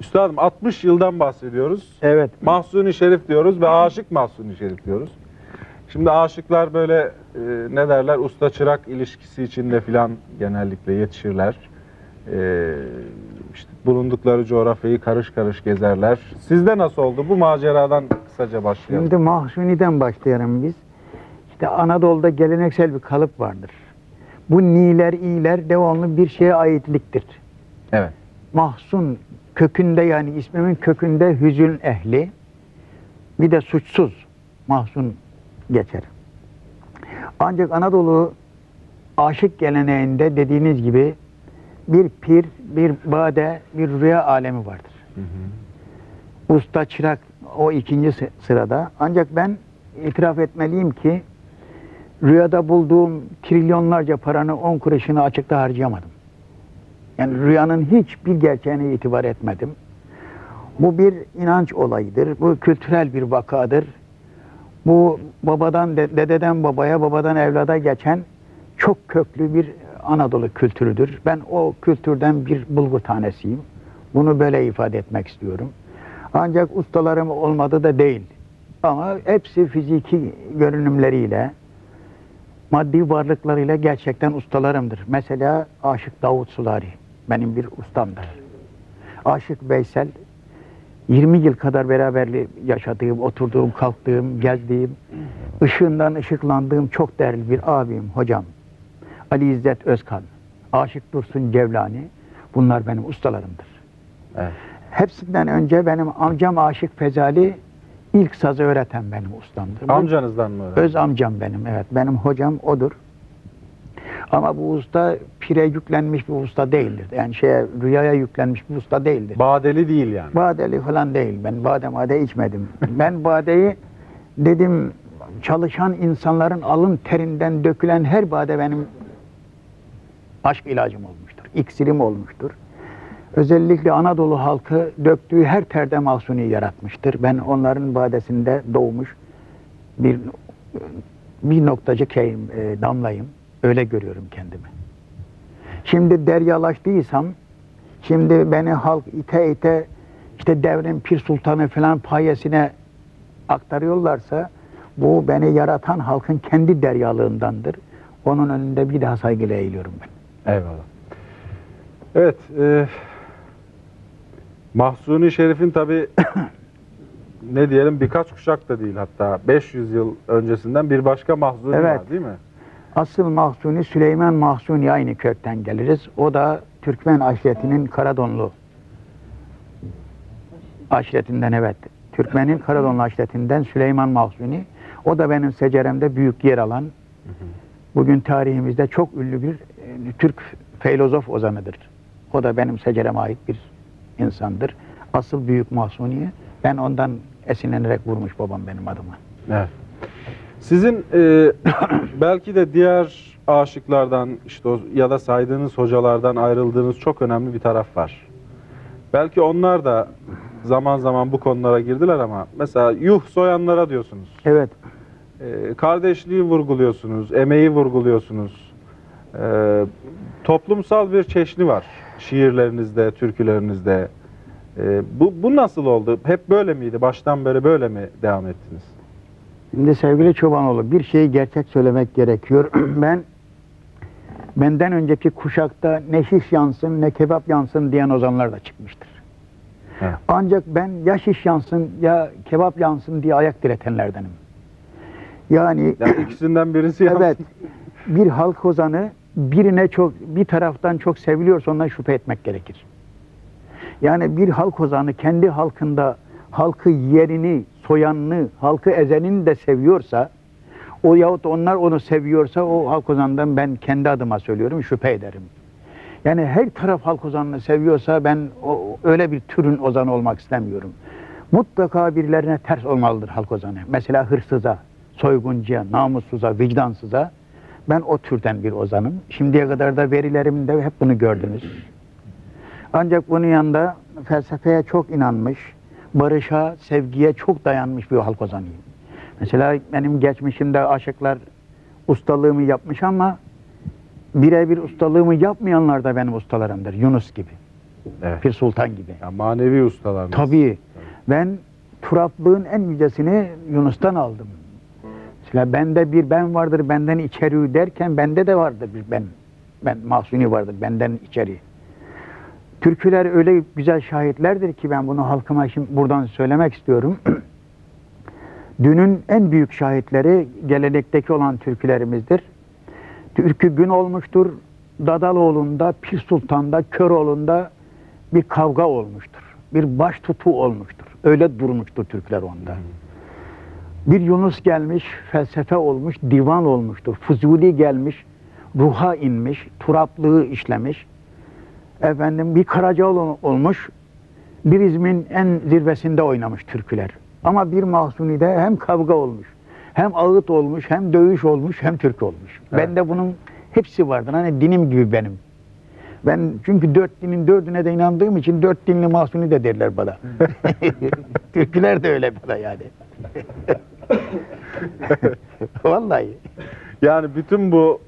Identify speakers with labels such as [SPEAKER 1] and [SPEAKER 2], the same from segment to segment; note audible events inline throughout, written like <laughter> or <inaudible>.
[SPEAKER 1] Üstadım 60 yıldan bahsediyoruz.
[SPEAKER 2] Evet.
[SPEAKER 1] Mahsuni Şerif diyoruz ve Aşık Mahsuni Şerif diyoruz. Şimdi aşıklar böyle e, ne derler usta çırak ilişkisi içinde filan genellikle yetişirler. E, işte bulundukları coğrafyayı karış karış gezerler. Sizde nasıl oldu? Bu maceradan kısaca başlayalım.
[SPEAKER 2] Şimdi Mahsuni'den başlayalım biz. İşte Anadolu'da geleneksel bir kalıp vardır. Bu niler, iyiler devamlı bir şeye aitliktir.
[SPEAKER 1] Evet.
[SPEAKER 2] Mahsun kökünde yani ismimin kökünde hüzün ehli. Bir de suçsuz mahzun geçer. Ancak Anadolu aşık geleneğinde dediğiniz gibi bir pir, bir bade, bir rüya alemi vardır. Usta çırak o ikinci sı- sırada. Ancak ben itiraf etmeliyim ki rüyada bulduğum trilyonlarca paranın on kuruşunu açıkta harcayamadım. Yani rüyanın hiçbir gerçeğine itibar etmedim. Bu bir inanç olayıdır. Bu kültürel bir vakadır. Bu babadan de- dededen babaya, babadan evlada geçen çok köklü bir Anadolu kültürüdür. Ben o kültürden bir bulgu tanesiyim. Bunu böyle ifade etmek istiyorum. Ancak ustalarım olmadı da değil. Ama hepsi fiziki görünümleriyle, maddi varlıklarıyla gerçekten ustalarımdır. Mesela Aşık Davut Sulari benim bir ustamdır. Aşık Veysel 20 yıl kadar beraberli yaşadığım, oturduğum, kalktığım, gezdiğim, ışığından ışıklandığım çok değerli bir abim, hocam. Ali İzzet Özkan, Aşık Dursun Cevlani bunlar benim ustalarımdır.
[SPEAKER 1] Evet.
[SPEAKER 2] Hepsinden önce benim amcam Aşık Fezali ilk sazı öğreten benim ustamdır.
[SPEAKER 1] Amcanızdan mı öğrendiniz?
[SPEAKER 2] Öz amcam benim evet. Benim hocam odur. Ama bu usta pire yüklenmiş bir usta değildir. Yani şeye rüyaya yüklenmiş bir usta değildir.
[SPEAKER 1] Badeli değil yani.
[SPEAKER 2] Badeli falan değil. Ben bade made içmedim. ben badeyi dedim çalışan insanların alın terinden dökülen her bade benim aşk ilacım olmuştur. İksirim olmuştur. Özellikle Anadolu halkı döktüğü her terde mahsuni yaratmıştır. Ben onların badesinde doğmuş bir bir noktacık şeyim, e, damlayım. Öyle görüyorum kendimi. Şimdi deryalaştıysam, şimdi beni halk ite ite işte devrin pir sultanı falan payesine aktarıyorlarsa bu beni yaratan halkın kendi deryalığındandır. Onun önünde bir daha saygıyla eğiliyorum ben.
[SPEAKER 1] Eyvallah. Evet. E, Mahsuni Şerif'in tabi <coughs> ne diyelim birkaç kuşak da değil hatta 500 yıl öncesinden bir başka Mahsuni
[SPEAKER 2] Evet.
[SPEAKER 1] var değil mi?
[SPEAKER 2] Asıl Mahsuni Süleyman Mahsuni aynı kökten geliriz. O da Türkmen aşiretinin Karadonlu aşiretinden evet. Türkmen'in Karadonlu aşiretinden Süleyman Mahsuni. O da benim seceremde büyük yer alan, bugün tarihimizde çok ünlü bir e, Türk filozof ozanıdır. O da benim secereme ait bir insandır. Asıl büyük Mahsuni'yi ben ondan esinlenerek vurmuş babam benim adıma.
[SPEAKER 1] Evet. Sizin e, <clears throat> belki de diğer aşıklardan işte o, ya da saydığınız hocalardan ayrıldığınız çok önemli bir taraf var. Belki onlar da zaman zaman bu konulara girdiler ama mesela yuh soyanlara diyorsunuz.
[SPEAKER 2] Evet.
[SPEAKER 1] E, kardeşliği vurguluyorsunuz, emeği vurguluyorsunuz. E, toplumsal bir çeşni var şiirlerinizde, türkülerinizde. E, bu, bu nasıl oldu? Hep böyle miydi? Baştan beri böyle mi devam ettiniz?
[SPEAKER 2] Şimdi sevgili Çobanoğlu bir şeyi gerçek söylemek gerekiyor. <clears throat> ben benden önceki kuşakta ne şiş yansın ne kebap yansın diyen ozanlar da çıkmıştır.
[SPEAKER 1] Evet.
[SPEAKER 2] Ancak ben ya şiş yansın ya kebap yansın diye ayak diretenlerdenim. Yani
[SPEAKER 1] Yani ikisinden birisi <clears throat> yansın.
[SPEAKER 2] evet bir halk ozanı birine çok bir taraftan çok seviliyorsa ondan şüphe etmek gerekir. Yani bir halk ozanı kendi halkında halkı yerini, soyanını, halkı ezenini de seviyorsa o yahut onlar onu seviyorsa o halk ozanından ben kendi adıma söylüyorum şüphe ederim. Yani her taraf halk ozanını seviyorsa ben o, öyle bir türün ozanı olmak istemiyorum. Mutlaka birilerine ters olmalıdır halk ozanı. Mesela hırsıza, soyguncuya, namussuza, vicdansıza ben o türden bir ozanım. Şimdiye kadar da verilerimde hep bunu gördünüz. Ancak bunun yanında felsefeye çok inanmış, barışa, sevgiye çok dayanmış bir halk ozanıyım. Mesela benim geçmişimde aşıklar ustalığımı yapmış ama birebir ustalığımı yapmayanlar da benim ustalarımdır. Yunus gibi.
[SPEAKER 1] Evet.
[SPEAKER 2] Pir Sultan gibi.
[SPEAKER 1] Ya manevi ustalar.
[SPEAKER 2] Tabii. Ben turaplığın en yücesini Yunus'tan aldım. Mesela bende bir ben vardır benden içeri derken bende de vardır bir ben. Ben mahsuni vardır benden içeri. Türküler öyle güzel şahitlerdir ki ben bunu halkıma şimdi buradan söylemek istiyorum. <clears throat> Dünün en büyük şahitleri gelenekteki olan türkülerimizdir. Türkü gün olmuştur. Dadaloğlu'nda, Pir Sultan'da, Köroğlu'nda bir kavga olmuştur. Bir baş tutu olmuştur. Öyle durmuştur Türkler onda. Bir Yunus gelmiş, felsefe olmuş, divan olmuştur. Fuzuli gelmiş, ruha inmiş, turaplığı işlemiş. Efendim bir Karacaoğlu olmuş, bir İzmir'in en zirvesinde oynamış türküler. Ama bir Mahsuni'de hem kavga olmuş, hem ağıt olmuş, hem dövüş olmuş, hem türkü olmuş.
[SPEAKER 1] Evet.
[SPEAKER 2] Bende bunun hepsi vardır. Hani dinim gibi benim. Ben çünkü dört dinin dördüne de inandığım için dört dinli Mahsuni de derler bana. <laughs> Türküler de öyle bana yani. <laughs> Vallahi.
[SPEAKER 1] Yani bütün bu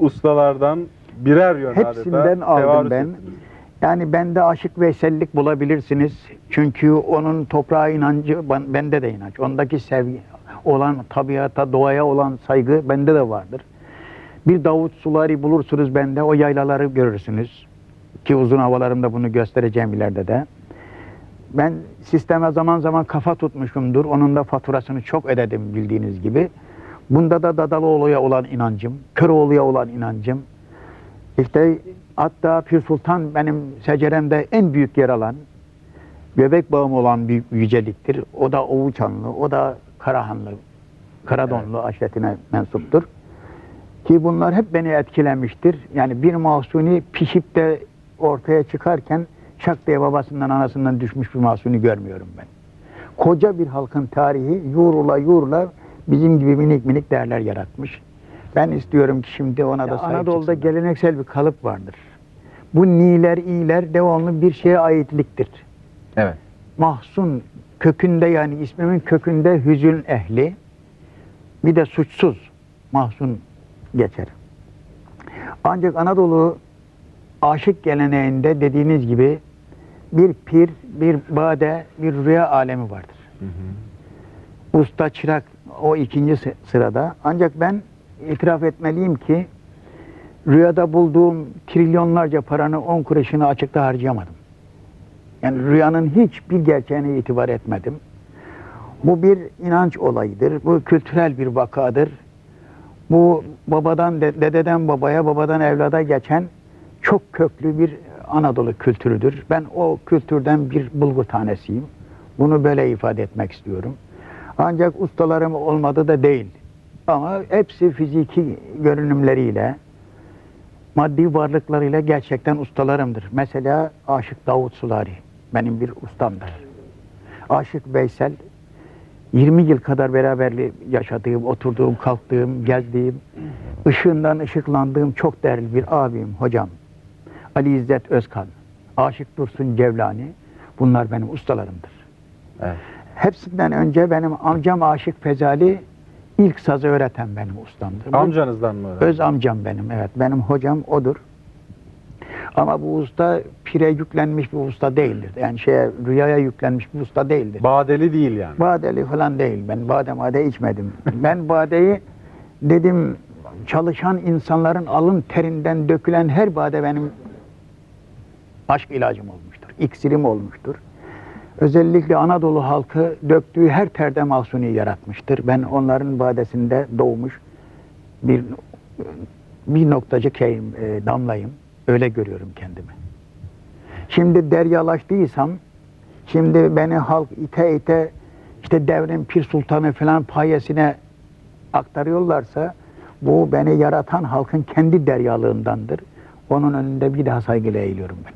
[SPEAKER 1] ustalardan birer yön
[SPEAKER 2] Hepsinden
[SPEAKER 1] adeta
[SPEAKER 2] aldım ben.
[SPEAKER 1] ettiniz.
[SPEAKER 2] Yani bende aşık veysellik bulabilirsiniz. Çünkü onun toprağa inancı ben- bende de inanç. Ondaki sevgi olan tabiata, doğaya olan saygı bende de vardır. Bir Davut Sulari bulursunuz bende o yaylaları görürsünüz. Ki uzun havalarımda bunu göstereceğim ileride de. Ben sisteme zaman zaman kafa tutmuşumdur. Onun da faturasını çok ödedim bildiğiniz gibi. Bunda da Dadaloğlu'ya olan inancım, Köroğlu'ya olan inancım, işte hatta Pir Sultan benim seceremde en büyük yer alan, göbek bağım olan bir yüceliktir. O da Oğuçanlı, o da Karahanlı, Karadonlu aşiretine mensuptur. Ki bunlar hep beni etkilemiştir. Yani bir mahsuni pişip de ortaya çıkarken şak diye babasından anasından düşmüş bir mahsuni görmüyorum ben. Koca bir halkın tarihi yoğrula yoğrula bizim gibi minik minik değerler yaratmış. Ben istiyorum ki şimdi ona da sahip Anadolu'da geleneksel bir kalıp vardır. Bu niler, iyiler devamlı bir şeye aitliktir.
[SPEAKER 1] Evet.
[SPEAKER 2] Mahzun kökünde yani ismimin kökünde hüzün ehli bir de suçsuz mahzun geçer. Ancak Anadolu aşık geleneğinde dediğiniz gibi bir pir, bir bade, bir rüya alemi vardır. Usta çırak o ikinci sı- sırada. Ancak ben itiraf etmeliyim ki rüyada bulduğum trilyonlarca paranın on kuruşunu açıkta harcayamadım. Yani rüyanın hiçbir gerçeğine itibar etmedim. Bu bir inanç olayıdır. Bu kültürel bir vakadır. Bu babadan de- dededen babaya, babadan evlada geçen çok köklü bir Anadolu kültürüdür. Ben o kültürden bir bulgu tanesiyim. Bunu böyle ifade etmek istiyorum. Ancak ustalarım olmadı da değil. Ama hepsi fiziki görünümleriyle, maddi varlıklarıyla gerçekten ustalarımdır. Mesela Aşık Davut Sulari benim bir ustamdır. Aşık Veysel 20 yıl kadar beraberli yaşadığım, oturduğum, kalktığım, gezdiğim, ışığından ışıklandığım çok değerli bir abim, hocam. Ali İzzet Özkan, Aşık Dursun Cevlani bunlar benim ustalarımdır.
[SPEAKER 1] Evet.
[SPEAKER 2] Hepsinden önce benim amcam Aşık Fezali ilk sazı öğreten benim ustamdır.
[SPEAKER 1] Amcanızdan mı öğrendiniz?
[SPEAKER 2] Öz amcam benim evet. Benim hocam odur. Ama bu usta pire yüklenmiş bir usta değildir. Yani şeye rüyaya yüklenmiş bir usta değildir.
[SPEAKER 1] Badeli değil yani.
[SPEAKER 2] Badeli falan değil. Ben bade made içmedim. ben badeyi dedim çalışan insanların alın terinden dökülen her bade benim aşk ilacım olmuştur. İksirim olmuştur. Özellikle Anadolu halkı döktüğü her terde mahsuni yaratmıştır. Ben onların badesinde doğmuş bir bir noktacıkayım, e, damlayım. Öyle görüyorum kendimi. Şimdi deryalaştıysam, şimdi beni halk ite ite işte devrin pir sultanı falan payesine aktarıyorlarsa bu beni yaratan halkın kendi deryalığındandır. Onun önünde bir daha saygıyla eğiliyorum ben.